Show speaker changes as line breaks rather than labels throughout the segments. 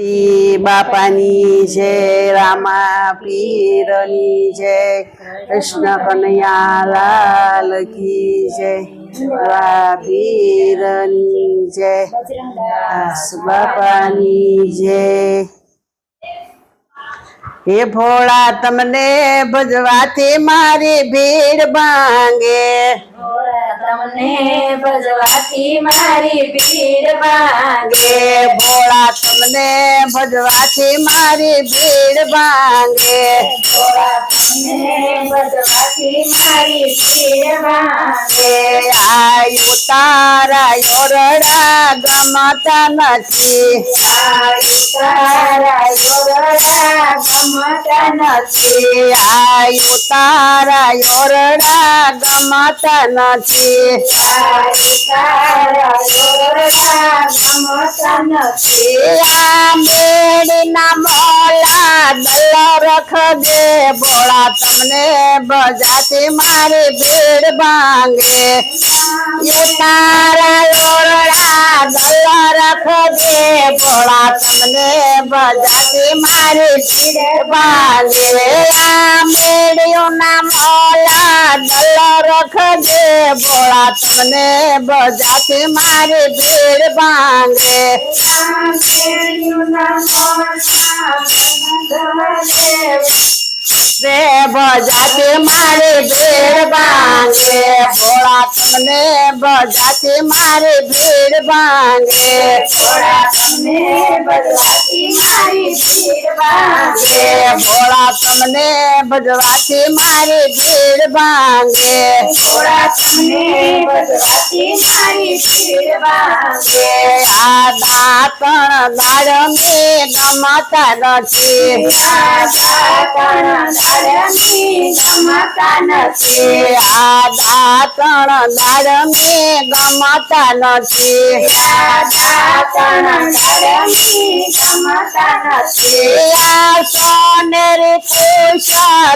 ગણપતિ બાપાની જય રામા પીરની જય કૃષ્ણ કનૈયા લાલ કી જય પીરની જય બાપાની જય હે ભોળા તમને ભજવાથી મારી ભીડ ભાંગે
ભોળા તમને ભજવાથી મારી ભીડ ભાંગે
હે ભોળા તમને ભજવાથી મારી ભીડ ભાંગે
ભોળા તમને ભજવાથી મારી ભીડ ભાંગે
આયુ તારા યોરડા ગમતા નથી
આયુ તારા યોરડા ગમતા નથી
આયુ તારા યોરડા ગમતા નથી
આયુ તારા યોરડા ગમતા નથી
આ મેળીના મોલા દલ રખજે ભોળા તમને બજાતી મારી ભીડ ભાંગે તારા ઓરડા ગલ્લા રખો દે ભોળા તમને બધાથી મારી ચીડવાલે આ મેળ્યો ના મોલા ગલ્લો રખો દે ભોળા તમને બધાથી મારી ભીડ ભાંગે આ से बजाते मारे भेड़ बांगे। भोला तुमने बजाते मारे
भेड़ बांगे। भोला तुमने बजवाती मारे
भेड़ बांगे। भोला तुमने बजवाती मारे भेड़
बांगे। तुमने मारे भेड़ बांगे। आधा
तण दाड़ में गमाता रची
आधा દાડમી ગમતા નથી
આ દાતણ દાડમી ગમતા નથી
દાતણ દાડમી ગમતા નથી
આ સોનેરી કુશ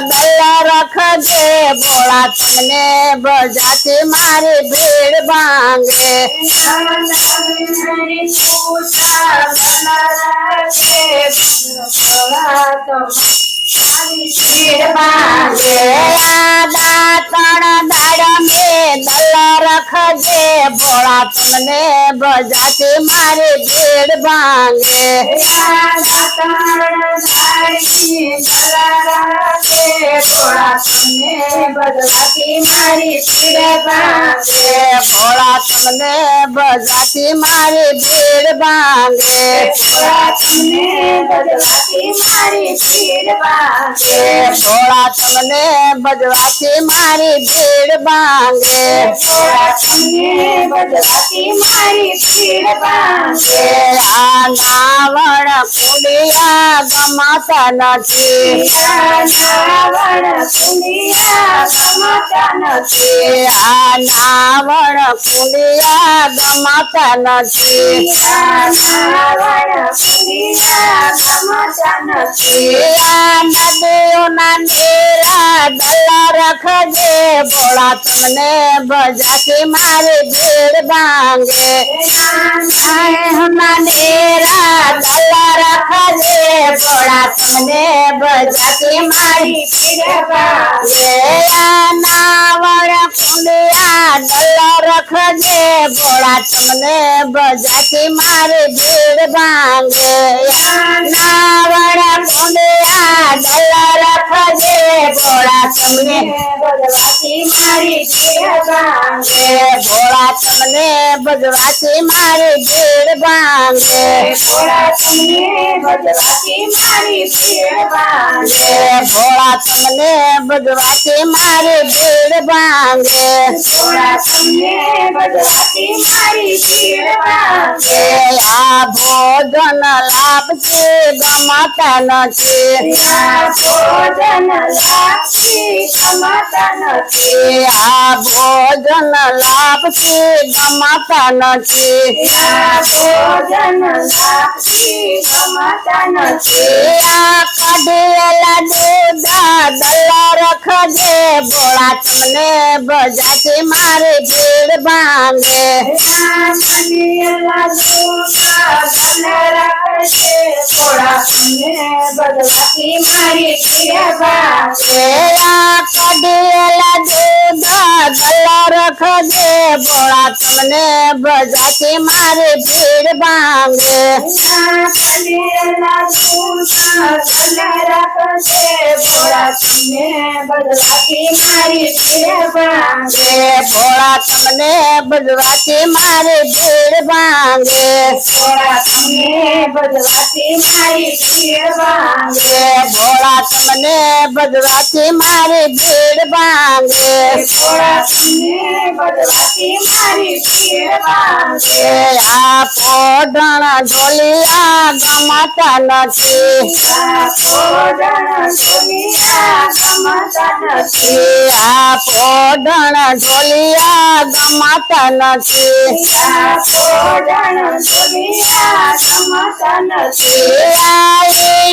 દલ રખજે ભોળા તમને બજાતી મારી ભીડ ભાંગે
શિર
બાંગે દાતણ દાડો बोला तुमने बजा के मारे भेड़ भांगे
बोला तुमने बजा
के मारे भेड़ भांगे बोला तुमने बजा
के मारे भेड़ भांगे बोला तुमने
बजा के मारे भेड़ भांगे बोला तुमने
बजवा के मारे भेड़ भांगे ભાંગે
એ આ નાવણ કુલિયા ગમાતા નથી
નાવણ કુંડિયા ગમતા નથી
એ આ નાવણ કુલિયા ગમાતા નથી
નાવણ કુંડિયા ગમતા નથી
એ આ નદીઓના નીરા દલ રખજે ભોળા તમને બજાતી મારી ढेर बांगे हमारे तला रखा जे बड़ा तुमने बजा
के मारी
नावर कुंडिया डल्ला रख जे बड़ा तुमने बजा के मारे ढेर बांगे नावर कुंडिया डल्ला रख जे बड़ा
तुमने बजवा के मारी
बांगे बड़ा મને ભગવાથી મારે
જે बांधे भोला तुमने बजवा की
मारी भीड़ बांधे भोला तुमने बजवा की
मारी भीड़ बांधे भोला तुमने बजवा
की मारी भीड़ बांधे आ भोजन
लाभ के गमतन के।
भोजन लाभ की गमतन के। आ
भोजन लाभ की गमतन
के। ભોજન સાક્ષી સમાધાન છે. કઢેલા ભોળા તમને બજાતે મારે ભીડ ભાંગે
કઢેલા દોદા દલ્લા રખજે. సఖీ
మరి मेरा कडियल दे दो गला रख दे बोला तुमने बजा
के मारे भीड़ बांगे भोला तुमने बजवा के मारे भीड़ बांगे।
बोला तुमने बजवा के मारे भीड़ बांगे।
बांगे भोला तुमने बदवाती मारी भीड़
बांगे। भोला तुमने बदवाती मारी भीड़ बांगे।
आपो डणा ढोलिया गमाता नथी आपो
डणा ढोलिया गमाता नथी आपो डणा
ढोलिया गमाता नथी आपो डणा
गमाता आई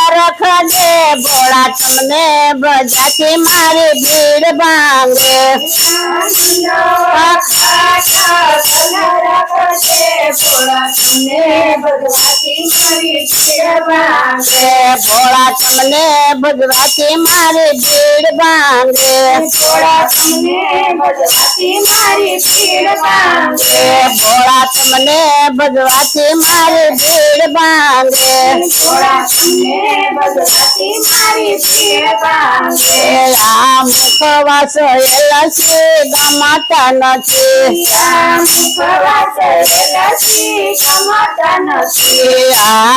લાગે ભોળા તમને બજાથી મારે
ભીડ ભાંગે.
ભોળા તમને બજાથી એલા ઈંડોળા ખાટુ ગલ્લા રખજે ભોળા તમને બજાતી મારી ભીડ ભાંગે એ ભોળા તમને બજવાતી મારી ભીડ ભાંગે એ ભોળા તમને બજવાતી મારી ભીડ ભાંગે એ આ મુખવાસ એલસી ગમાતા નથી એ આ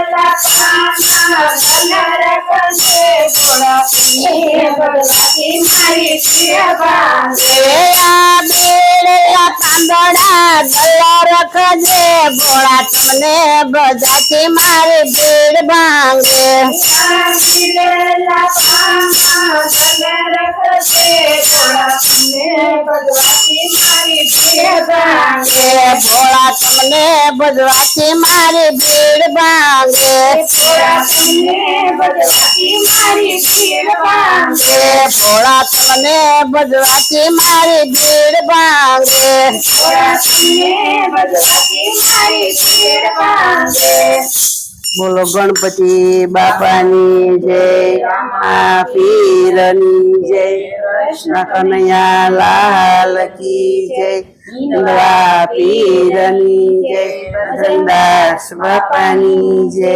મારી પ્રિય ભાગે
એ આ બિરેલા પાંદડા ગલ્લા રખજે ભોળા તમને બજાતી મારી ભીડ ભાંગે એ ભોળા તમને બજવાતી મારી ભીડ ભાંગે એ ભોળા તમને બજવાતી મારી ભીડ ભાંગે. બોલો ગણપતિ બાપાની જય આ પીરની જય કૃષ્ણ કનૈયા લાલ કી જય ઇન્દ્રા પીરની જય ધનદાસ બાપાની જય.